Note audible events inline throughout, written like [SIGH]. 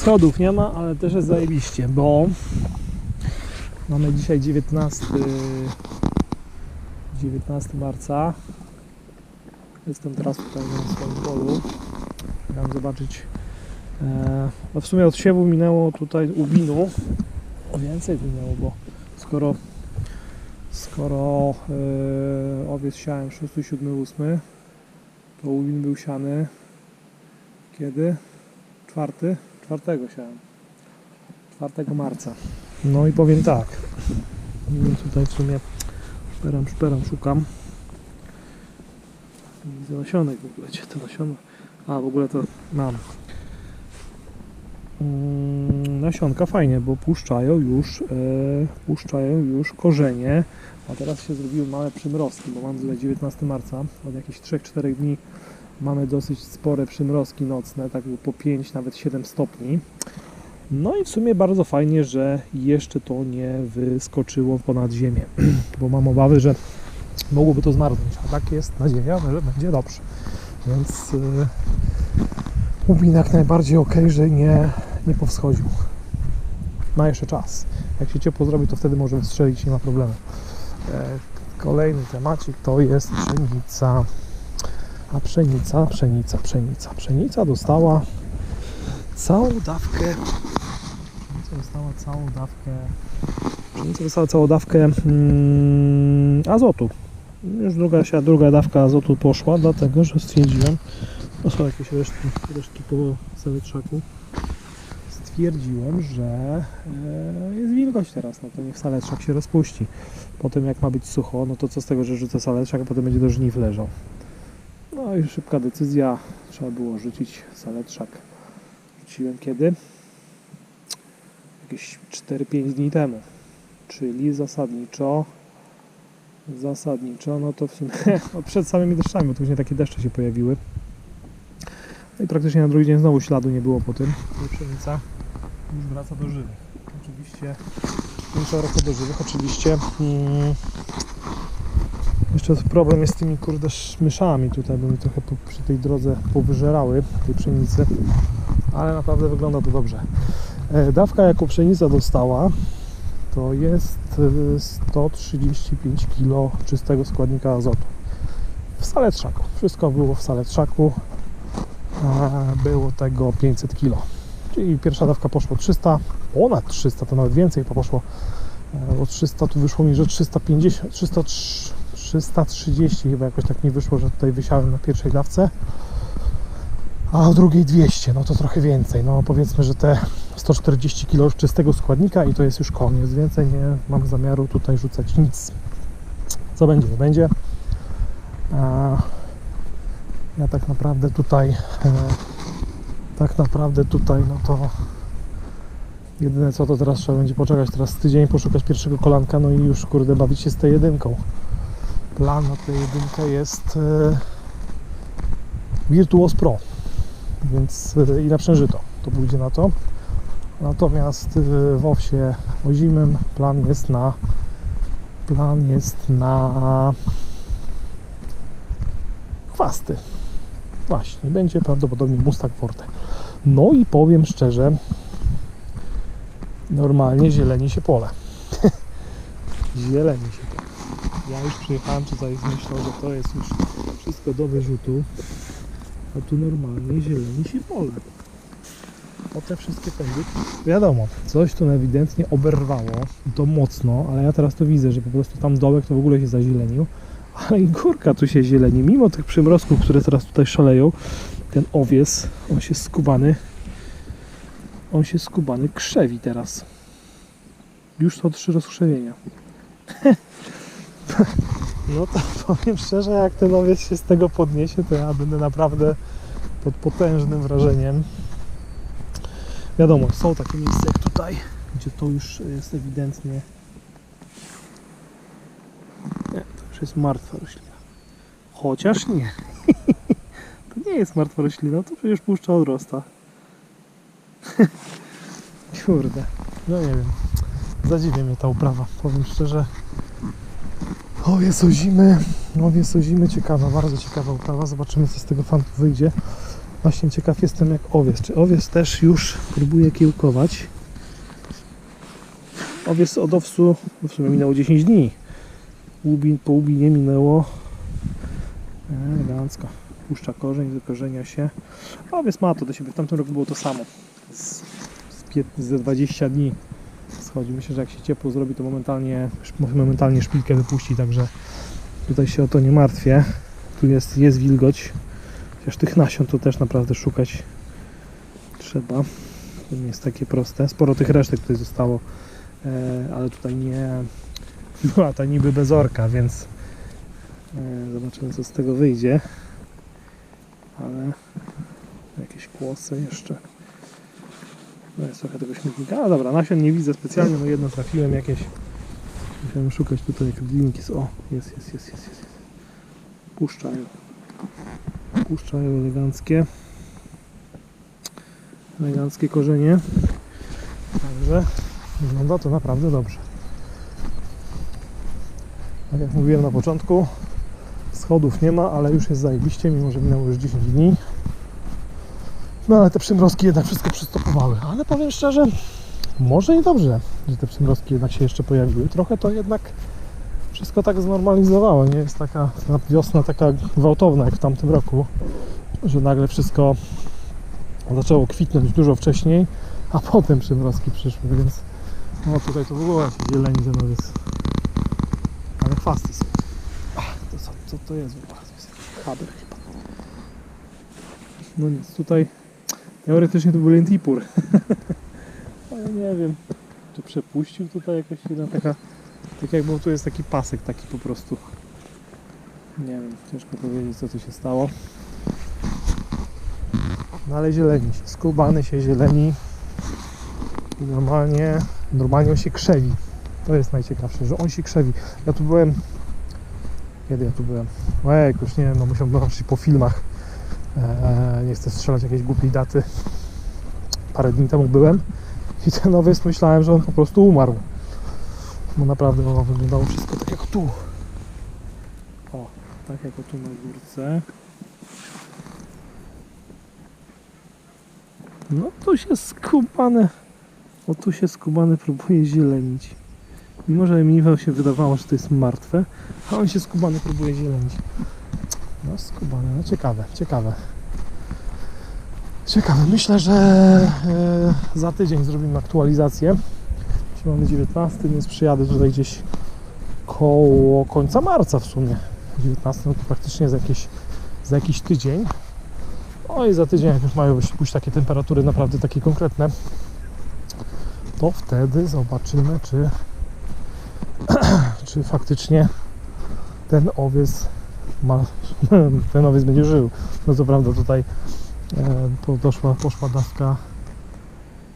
Schodów nie ma, ale też jest zajebiście, bo mamy dzisiaj 19, 19 marca. Jestem teraz tutaj na swoim polu. Chciałem zobaczyć. E, no w sumie od siewu minęło tutaj u winu. O więcej minęło, bo skoro skoro e, owiec siałem 6, 7, 8, to Łubin był siany kiedy? Czwarty? Czwartego siałem. 4 marca. No i powiem tak. Tutaj w sumie szperam, szperam, szukam. Widzę nasionek w ogóle. Gdzie te nasiona? A, w ogóle to mam. Mm, nasionka fajnie, bo puszczają już, e, puszczają już korzenie. A teraz się zrobiły małe przymrozki, bo mam tutaj 19 marca. Od jakichś 3-4 dni mamy dosyć spore przymrozki nocne, tak po 5, nawet 7 stopni. No i w sumie bardzo fajnie, że jeszcze to nie wyskoczyło ponad ziemię, [CLEARS THROAT] bo mam obawy, że mogłoby to zmarznąć, a tak jest nadzieja, że będzie dobrze. Więc yy, jak najbardziej ok, że nie, nie powschodził. Ma jeszcze czas. Jak się ciepło zrobi, to wtedy może wystrzelić, nie ma problemu. E, Kolejny temacik to jest pszenica. A pszenica, pszenica, pszenica. Pszenica dostała całą dawkę. Pszenica dostała całą dawkę. Pszenica dostała całą dawkę mm, azotu. Już druga, się- druga dawka azotu poszła, dlatego że stwierdziłem, to są jakieś resztki, resztki po saletrzaku. Stwierdziłem, że e, jest wilgoć teraz, no to niech saletrzak się rozpuści. Potem jak ma być sucho, no to co z tego, że rzucę saletrzak, a potem będzie do żniw leżał. No i szybka decyzja, trzeba było rzucić saletrzak. Rzuciłem kiedy? Jakieś 4-5 dni temu. Czyli zasadniczo zasadniczo, no to w sumie [LAUGHS] no przed samymi deszczami, bo później takie deszcze się pojawiły. No i praktycznie na drugi dzień znowu śladu nie było po tym. I pszenica już wraca do żywych. Oczywiście już wraca do żywych, oczywiście. Mm, jeszcze problem jest z tymi kurde sz- myszami tutaj, bo mi trochę po, przy tej drodze powyżerały tej pszenicy, ale naprawdę wygląda to dobrze. E, dawka jaką pszenica dostała to jest e, 135 kg czystego składnika azotu. W saletrzaku. Wszystko było w saletrzaku. a Było tego 500 kg. Czyli pierwsza dawka poszło 300, ponad 300, to nawet więcej to poszło. E, Od 300 tu wyszło mi, że 350, 300, 330 chyba jakoś tak mi wyszło, że tutaj wysiałem na pierwszej dawce. A o drugiej 200, no to trochę więcej. No powiedzmy, że te 140 kg czystego składnika i to jest już koniec. Więcej nie mam zamiaru tutaj rzucać nic. Co będzie, nie będzie. Ja tak naprawdę tutaj e, tak naprawdę tutaj no to jedyne co to teraz trzeba będzie poczekać teraz tydzień, poszukać pierwszego kolanka no i już kurde bawić się z tej jedynką. Plan na tę jedynkę jest e, Virtuos Pro więc e, i na przężyto to pójdzie na to. Natomiast e, w owsie ozimym plan jest na plan jest na chwasty. Właśnie, będzie prawdopodobnie Mustang Forte. No i powiem szczerze, normalnie zieleni się pole. [LAUGHS] zieleni się pole. Ja już przyjechałem tutaj z myślą, że to jest już wszystko do wyrzutu. A tu normalnie zieleni się pole. O te wszystkie pędy. Wiadomo, coś tu ewidentnie oberwało. To mocno, ale ja teraz to widzę, że po prostu tam dołek to w ogóle się zazielenił. Ale i górka tu się zieleni. Mimo tych przymrozków, które teraz tutaj szaleją, ten owies, on się skubany, on się skubany krzewi teraz. Już są trzy rozkrzewienia. [LAUGHS] No to powiem szczerze, jak ten owiec się z tego podniesie, to ja będę naprawdę pod potężnym wrażeniem. Wiadomo, są takie miejsca jak tutaj, gdzie to już jest ewidentnie. Nie, to już jest martwa roślina. Chociaż nie. [LAUGHS] To nie jest martwa roślina, to przecież puszcza odrosta. Kurde, no nie wiem. Zadziwia mnie ta uprawa, powiem szczerze. Owiec o zimy, owiec o zimy, ciekawa, bardzo ciekawa uprawa. Zobaczymy, co z tego fantu wyjdzie. Właśnie ciekaw jestem jak owiec. Czy owiec też już próbuje kiełkować? Owiec od owsu w sumie minęło 10 dni. Po łubinie minęło elegancko. Puszcza korzeń, wykorzenia się. Owiec ma to do siebie. W tamtym roku było to samo. Z, z, ze 20 dni schodzi. Myślę, że jak się ciepło zrobi, to momentalnie, momentalnie szpilkę wypuści, także tutaj się o to nie martwię. Tu jest, jest wilgoć. Chociaż tych nasion to też naprawdę szukać trzeba. To nie jest takie proste. Sporo tych resztek tutaj zostało, e, ale tutaj nie [LAUGHS] była ta niby bezorka, więc e, zobaczymy co z tego wyjdzie. Ale jakieś kłosy jeszcze. No jest trochę tego śmietnika. A dobra, nasion nie widzę specjalnie, no jedno trafiłem jakieś. Musiałem szukać tutaj jak linki. O, jest, jest, jest, jest, jest. Puszczają. Puszczają eleganckie. Eleganckie korzenie. Także wygląda to naprawdę dobrze. Tak jak mówiłem na początku, schodów nie ma, ale już jest zajebiście, mimo że minęło już 10 dni. No ale te przymrozki jednak wszystko przystopowały. Ale powiem szczerze, może i dobrze, że te przymrozki jednak się jeszcze pojawiły. Trochę to jednak wszystko tak znormalizowało. Nie jest taka ta wiosna taka gwałtowna jak w tamtym roku, że nagle wszystko zaczęło kwitnąć dużo wcześniej, a potem przymrozki przyszły, więc no tutaj to w ogóle zieleni ten jest. Ale chwasty są. Ach, to co, co to jest? Haber chyba. No nic, tutaj teoretycznie to był lentipur. [LAUGHS] Ale nie wiem, czy przepuścił tutaj jakaś jedna taka tak jakby tu jest taki pasek taki po prostu. Nie wiem, ciężko powiedzieć co tu się stało. No ale zieleni się, skubany się zieleni. I normalnie, normalnie on się krzewi. To jest najciekawsze, że on się krzewi. Ja tu byłem, kiedy ja tu byłem? Ojej, już nie wiem, no musiałbym zobaczyć po filmach. Eee, nie chcę strzelać jakiejś głupiej daty. Parę dni temu byłem i ten owiec myślałem, że on po prostu umarł bo naprawdę ono wyglądało wszystko tak jak tu. O, tak jak tu na górce. No tu się skubane, o tu się skubane próbuje zielenić. Mimo, że mi się wydawało, że to jest martwe, a on się skubany próbuje zielenić. No skubane, no ciekawe, ciekawe. Ciekawe, myślę, że e, za tydzień zrobimy aktualizację. Dzisiaj mamy 19, więc przyjadę tutaj gdzieś koło końca marca w sumie. 19 no to praktycznie za jakiś, za jakiś tydzień. No i za tydzień, jak już mają pójść takie temperatury naprawdę takie konkretne, to wtedy zobaczymy, czy, [CLEARS THROAT] czy faktycznie ten owiec ma, [LAUGHS] ten owiec będzie żył. No co prawda tutaj e, doszła, poszła dawka,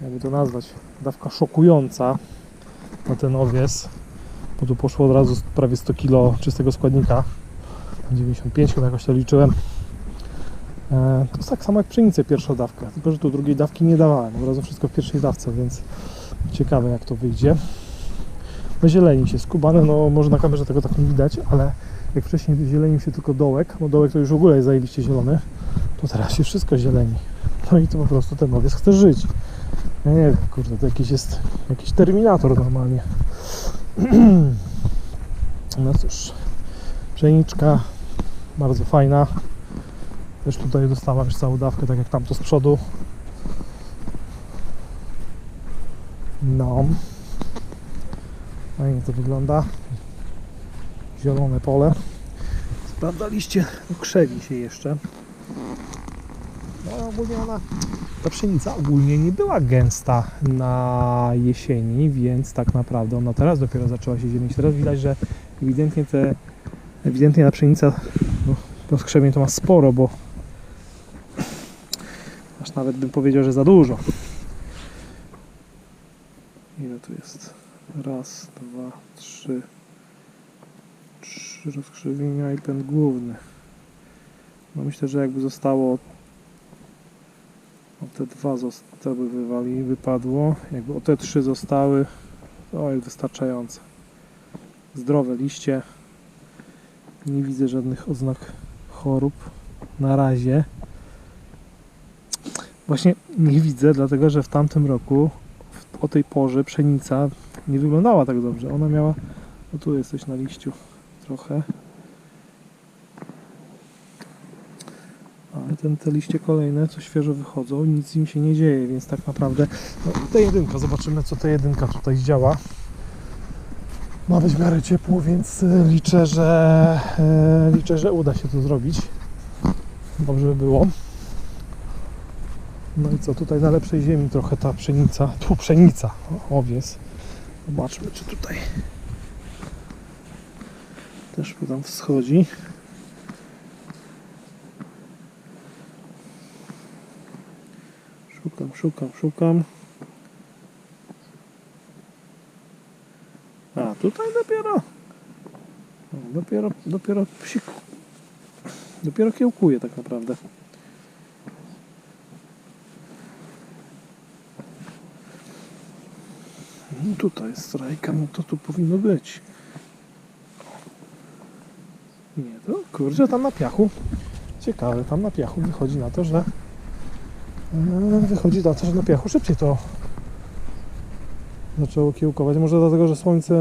jakby to nazwać, dawka szokująca na ten owiec, bo tu poszło od razu prawie 100 kg czystego składnika, 95 chyba jakoś to liczyłem. E, To jest tak samo jak pszenicę pierwsza dawka, tylko że tu drugiej dawki nie dawałem, od razu wszystko w pierwszej dawce, więc ciekawe jak to wyjdzie. No zieleni się skubane, no może na kamerze tego tak nie widać, ale jak wcześniej zielenił się tylko dołek, bo dołek to już w ogóle jest zajebiście zielony, to teraz się wszystko zieleni. No i to po prostu ten owiec chce żyć. Ja nie wiem, kurde, to jakiś jest jakiś terminator normalnie. [CLEARS THROAT] No cóż, pszeniczka bardzo fajna. Też tutaj dostała już całą dawkę, tak jak tamto z przodu. No. Fajnie to wygląda. Zielone pole. Sprawdzaliście, no krzewi się jeszcze. No ogólnie ona ta pszenica ogólnie nie była gęsta na jesieni, więc tak naprawdę ona teraz dopiero zaczęła się zielenić. Teraz widać, że ewidentnie te ewidentnie ta pszenica no, to skrzewień to ma sporo, bo aż nawet bym powiedział, że za dużo. Ile tu jest? Raz, dwa, trzy. Trzy rozkrzewienia i ten główny. No myślę, że jakby zostało o te dwa zostały wywali, wypadło. Jakby o te trzy zostały, to jest wystarczające. Zdrowe liście. Nie widzę żadnych oznak chorób na razie. Właśnie nie widzę, dlatego że w tamtym roku o tej porze pszenica nie wyglądała tak dobrze. Ona miała, no tu jest coś na liściu trochę. Ale ten, te liście kolejne, co świeżo wychodzą, nic im się nie dzieje, więc tak naprawdę no, jedynka, zobaczymy co ta jedynka tutaj działa. Ma być w miarę ciepło, więc e, liczę, że e, liczę, że uda się to zrobić. Dobrze by było. No i co, tutaj na lepszej ziemi trochę ta pszenica, tu pszenica, owies. Zobaczmy, czy tutaj też tam wschodzi. Szukam, szukam, szukam. A, tutaj dopiero. Dopiero, dopiero psik. Dopiero kiełkuje tak naprawdę. No tutaj strajka, no to tu powinno być. Nie, to kurczę, tam na piachu. Ciekawe, tam na piachu wychodzi na to, że e, wychodzi na to, że na piachu szybciej to zaczęło kiełkować. Może dlatego, że słońce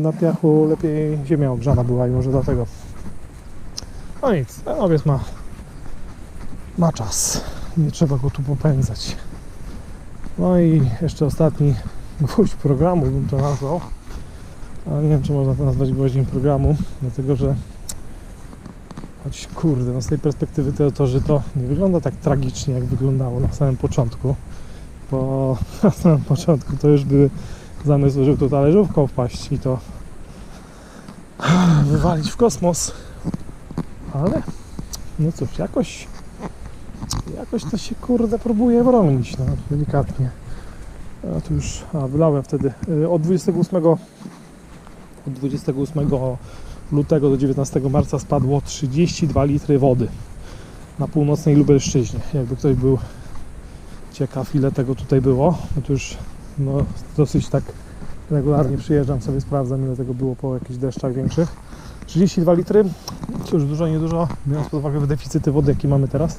na piachu lepiej ziemia ogrzana była i może dlatego. No nic, ten owiec ma, ma czas. Nie trzeba go tu popędzać. No i jeszcze ostatni gwóźdź programu bym to nazwał. Ale nie wiem, czy można to nazwać gwoździem programu, dlatego że choć kurde, no z tej perspektywy to, to, że to nie wygląda tak tragicznie, jak wyglądało na samym początku. Bo [LAUGHS] na samym początku to już były zamysły, żeby tu talerzówką wpaść i to [SIGHS] wywalić w kosmos. Ale no cóż, jakoś jakoś to się kurde próbuje bronić, no delikatnie. A tu już, a wylałem wtedy y, od 28 od 28 lutego do 19 marca spadło 32 litry wody na północnej Lubelszczyźnie. Jakby ktoś był ciekaw ile tego tutaj było, no to już no, dosyć tak regularnie przyjeżdżam sobie, sprawdzam ile tego było po jakichś deszczach większych. 32 litry, cóż dużo, niedużo, biorąc pod uwagę deficyty wody jaki mamy teraz.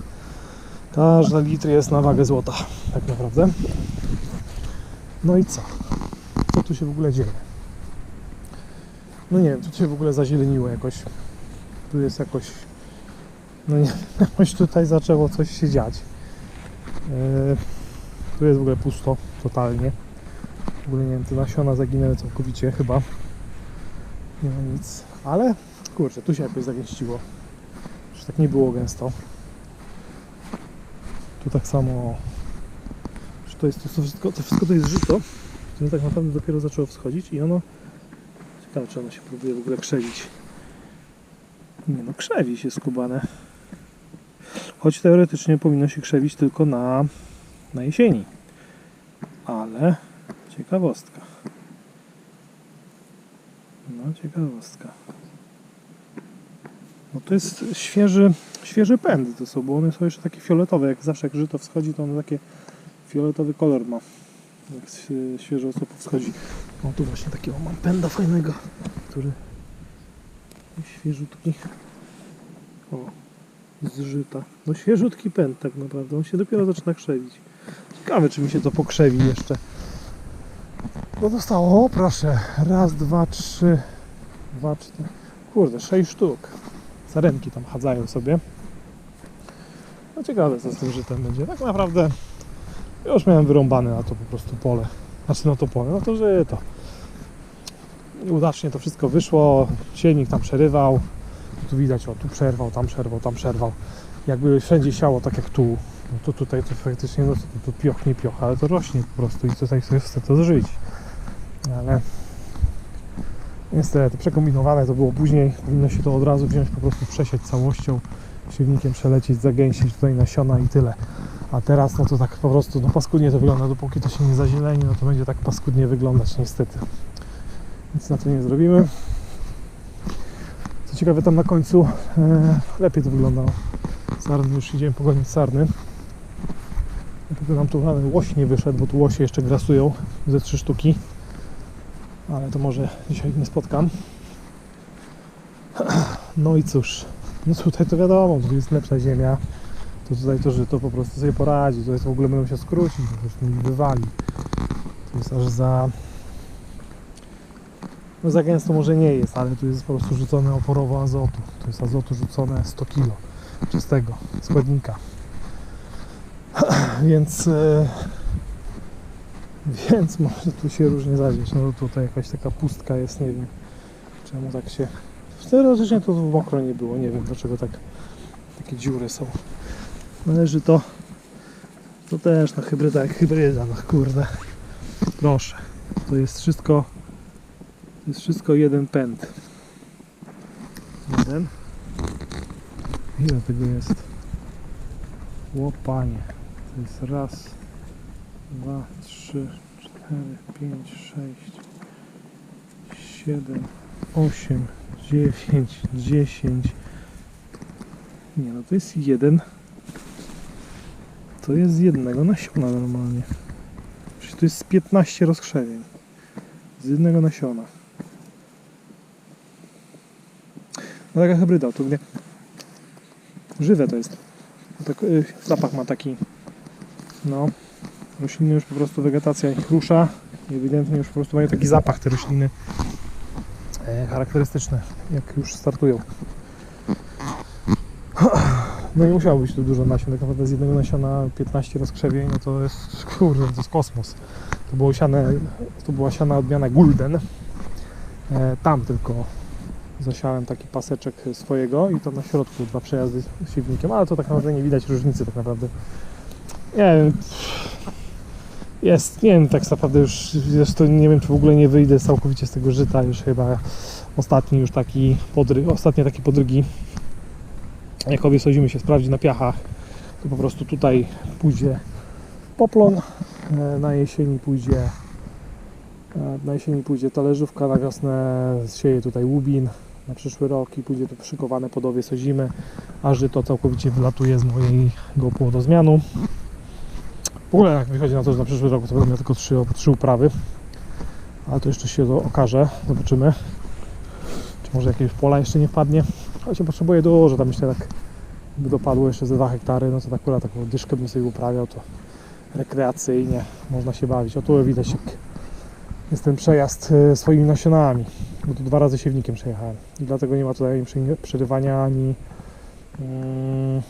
Każdy litr jest na wagę złota, tak naprawdę. No i co? Co tu się w ogóle dzieje? No nie wiem, tu się w ogóle zazieleniło jakoś. Tu jest jakoś... No nie [LAUGHS] jakoś tutaj zaczęło coś się dziać. Yy, tu jest w ogóle pusto, totalnie. W ogóle nie wiem, te nasiona zaginęły całkowicie chyba. Nie ma nic. Ale kurczę, tu się jakoś zagęściło. Już tak nie było gęsto. Tu tak samo to jest to wszystko, to wszystko to jest żyto, które tak naprawdę dopiero zaczęło wschodzić i ono ciekawe czy ono się próbuje w ogóle krzewić. Nie no, krzewi się skubane. Choć teoretycznie powinno się krzewić tylko na, na jesieni. Ale ciekawostka. No ciekawostka. No to jest świeży, świeży pęd to są, bo one są jeszcze takie fioletowe. Jak zawsze jak żyto wschodzi, to one takie fioletowy kolor ma. Jak się świeżo co wschodzi. O tu właśnie takiego mam pęda fajnego, który świeżutki. O, zżyta. No świeżutki pęd tak naprawdę. On się dopiero zaczyna krzewić. Ciekawe czy mi się to pokrzewi jeszcze. No dostało, o proszę. Raz, dwa, trzy, dwa, cztery. Kurde, sześć sztuk. Sarenki tam chadzają sobie. No ciekawe co z tym żytem będzie. Tak naprawdę już miałem wyrąbane na to po prostu pole. Znaczy na to pole, no to że to. Udacznie to wszystko wyszło. Silnik tam przerywał. Tu widać, o tu przerwał, tam przerwał, tam przerwał. Jakby wszędzie siało tak jak tu. No to tutaj to faktycznie no to, to pioch, nie pioch, ale to rośnie po prostu i tutaj sobie chce to zżyć. Ale niestety przekombinowane to było później. Powinno się to od razu wziąć, po prostu przesiać całością, silnikiem przelecieć, zagęścić tutaj nasiona i tyle. A teraz no to tak po prostu no paskudnie to wygląda, dopóki to się nie zazieleni, no to będzie tak paskudnie wyglądać niestety. Nic na to nie zrobimy. Co ciekawe tam na końcu e, lepiej to wyglądało. Sarny już idziemy pogonić sarny. Dlatego nam tu nawet łoś nie wyszedł, bo tu łosie jeszcze grasują ze trzy sztuki. Ale to może dzisiaj nie spotkam. [CLEARS THROAT] No i cóż, no tutaj to wiadomo, tu jest lepsza ziemia to tutaj to żyto po prostu sobie poradzi. Tutaj to w ogóle będą się skrócić, po prostu mi wywali. To jest aż za... No za gęsto może nie jest, ale tu jest po prostu rzucone oporowo azotu. To jest azotu rzucone 100 kg czystego składnika. [CLEARS THROAT] więc... E, więc może tu się różnie zadzieć. No tutaj jakaś taka pustka jest, nie wiem czemu tak się... Teoretycznie to mokro nie było, nie wiem dlaczego tak takie dziury są. Należy to to też na hybryda jak hybryda, no kurde. Proszę. To jest wszystko to jest wszystko jeden pęd. Jeden. Ile tego jest? Łopanie. To jest raz, dwa, trzy, cztery, pięć, sześć, siedem, osiem, dziewięć, dziesięć. Nie no, to jest jeden. To jest z jednego nasiona normalnie. To jest z 15 rozkrzewień. Z jednego nasiona. No taka hybryda, to nie. Żywe to jest. Tak, y, zapach ma taki. No. Rośliny już po prostu wegetacja ich rusza. I ewidentnie już po prostu mają taki zapach te rośliny. E, charakterystyczne, jak już startują. No nie musiało być tu dużo nasion, tak naprawdę z jednego nasiona 15 rozkrzewień, no to jest, [LAUGHS] kurde, to jest kosmos. To było siane, to była siana odmiana Gulden. E, tam tylko zasiałem taki paseczek swojego i to na środku dwa przejazdy z siewnikiem, ale to tak naprawdę nie widać różnicy tak naprawdę. Nie wiem, jest, nie wiem, tak naprawdę już, to nie wiem, czy w ogóle nie wyjdę całkowicie z tego żyta, już chyba ostatni już taki podryg, ostatnie takie podrygi jak obie sadzimy się sprawdzi na piachach, to po prostu tutaj pójdzie poplon, e, na jesieni pójdzie e, na jesieni pójdzie talerzówka, na wiosnę sieje tutaj łubin na przyszły rok i pójdzie to szykowane podowie sadzimy, a żyto całkowicie wylatuje z mojego płodozmianu. W ogóle jak wychodzi na to, że na przyszły rok to będę miał tylko trzy, trzy uprawy, ale to jeszcze się to okaże, zobaczymy. Czy może jakieś pola jeszcze nie wpadnie. Chociaż potrzebuję dużo, tam myślę tak by dopadło jeszcze ze 2 hektary, no to tak akurat taką dyszkę bym sobie uprawiał, to rekreacyjnie można się bawić. O tu widać jak jest ten przejazd e, swoimi nasionami, bo tu dwa razy siewnikiem przejechałem i dlatego nie ma tutaj ani przerywania, ani, mm,